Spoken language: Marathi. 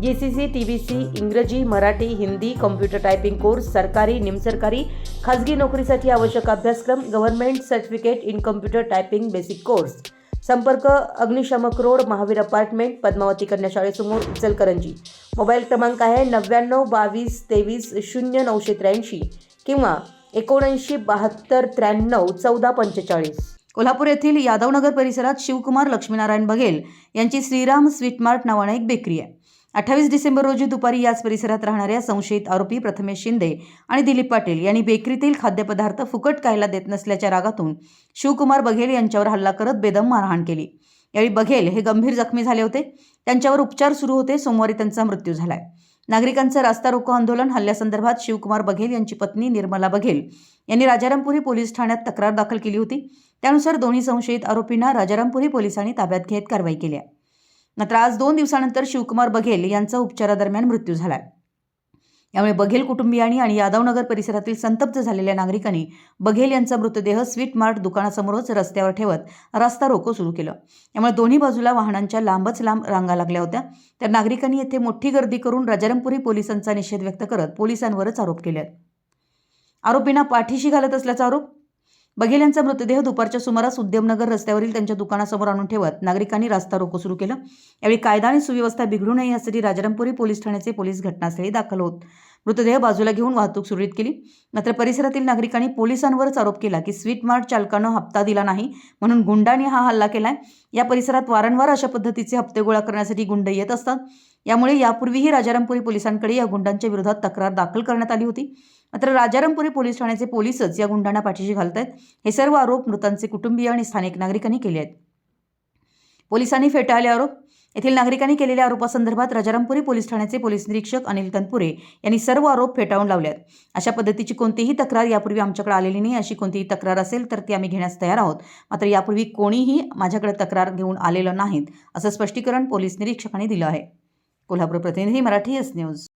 G C C T B C इंग्रजी Marathi Hindi computer typing course सरकारी निमसरकारी खाजगी नोकरीसाठी आवश्यक अभ्यासक्रम government certificate in computer typing basic course. संपर्क अग्निशामक रोड महावीर अपार्टमेंट पद्मावती कन्या शाळेसमोर इचलकरंजी मोबाईल क्रमांक आहे नव्याण्णव बावीस तेवीस शून्य नऊशे त्र्याऐंशी किंवा एकोणऐंशी बहात्तर त्र्याण्णव चौदा पंचेचाळीस. कोल्हापूर येथील यादवनगर परिसरात शिवकुमार लक्ष्मीनारायण बघेल यांची श्रीराम स्वीटमार्ट नावाने एक बेकरी आहे. अठ्ठावीस डिसेंबर रोजी दुपारी याच परिसरात राहणाऱ्या संशयित आरोपी प्रथमेश शिंदे आणि दिलीप पाटील यांनी बेकरीतील खाद्यपदार्थ फुकट खायला देत नसल्याच्या रागातून शिवकुमार बघेल यांच्यावर हल्ला करत बेदम मारहाण केली. यावेळी बघेल हे गंभीर जखमी झाले होते. त्यांच्यावर उपचार सुरू होते. सोमवारी त्यांचा मृत्यू झालाय. नागरिकांचं रास्ता रोको आंदोलन हल्ल्यासंदर्भात शिवकुमार बघेल यांची पत्नी निर्मला बघेल यांनी राजारामपुरी पोलीस ठाण्यात तक्रार दाखल केली होती. त्यानुसार दोन्ही संशयित आरोपींना राजारामपुरी पोलिसांनी ताब्यात घेत कारवाई केली आहे. मात्र आज दोन दिवसानंतर शिवकुमार बघेल यांचा उपचारादरम्यान मृत्यू झाला यामुळे बघेल कुटुंबियांनी आणि यादवनगर परिसरातील संतप्त झालेल्या नागरिकांनी बघेल यांचा मृतदेह स्वीट मार्ट दुकानासमोरच रस्त्यावर ठेवत रस्ता रोको सुरू केलं. यामुळे दोन्ही बाजूला वाहनांच्या लांबच लांब रांगा लागल्या होत्या. तर नागरिकांनी येथे मोठी गर्दी करून राजारामपुरी पोलिसांचा निषेध व्यक्त करत पोलिसांवरच आरोप केले आरोपींना पाठीशी घालत असल्याचा आरोप बघेल यांचा मृतदेह दुपारच्या सुमारास उद्यमनगर रस्त्यावरील त्यांच्या दुकानासमोर आणून ठेवत नागरिकांनी रास्ता रोको सुरू केलं. यावेळी कायदा आणि सुव्यवस्था बिघडू नये यासाठी राजारामपुरी पोलीस ठाण्याचे पोलीस घटनास्थळी दाखल होत मृतदेह बाजूला घेऊन वाहतूक सुरळीत केली. मात्र परिसरातील नागरिकांनी पोलिसांवरच आरोप केला की स्वीट मार्ट चालकानं हप्ता दिला नाही म्हणून गुंडांनी हा हल्ला केलाय. या परिसरात वारंवार अशा पद्धतीचे हप्ते गोळा करण्यासाठी गुंड येत असतात. यामुळे यापूर्वीही राजारामपुरी पोलिसांकडे या गुंडांच्या विरोधात तक्रार दाखल करण्यात आली होती. मात्र राजारामपुरी पोलीस ठाण्याचे पोलीसच या गुंडांना पाठीशी घालत आहेत हे सर्व आरोप मृतांचे कुटुंबीय आणि स्थानिक नागरिकांनी केले आहेत. पोलिसांनी फेटाळले आरोप. येथील नागरिकांनी केलेल्या आरोपासंदर्भात राजारामपुरी पोलीस ठाण्याचे पोलीस निरीक्षक अनिल तनपुरे यांनी सर्व आरोप फेटाळून लावले आहेत. अशा पद्धतीची कोणतीही तक्रार यापूर्वी आमच्याकडे आलेली नाही. अशी कोणतीही तक्रार असेल तर ती आम्ही घेण्यास तयार आहोत. मात्र यापूर्वी कोणीही माझ्याकडे तक्रार घेऊन आलेलं नाहीत असं स्पष्टीकरण पोलीस निरीक्षकांनी दिलं आहे. कोल्हापूर प्रतिनिधी मराठी एस न्यूज.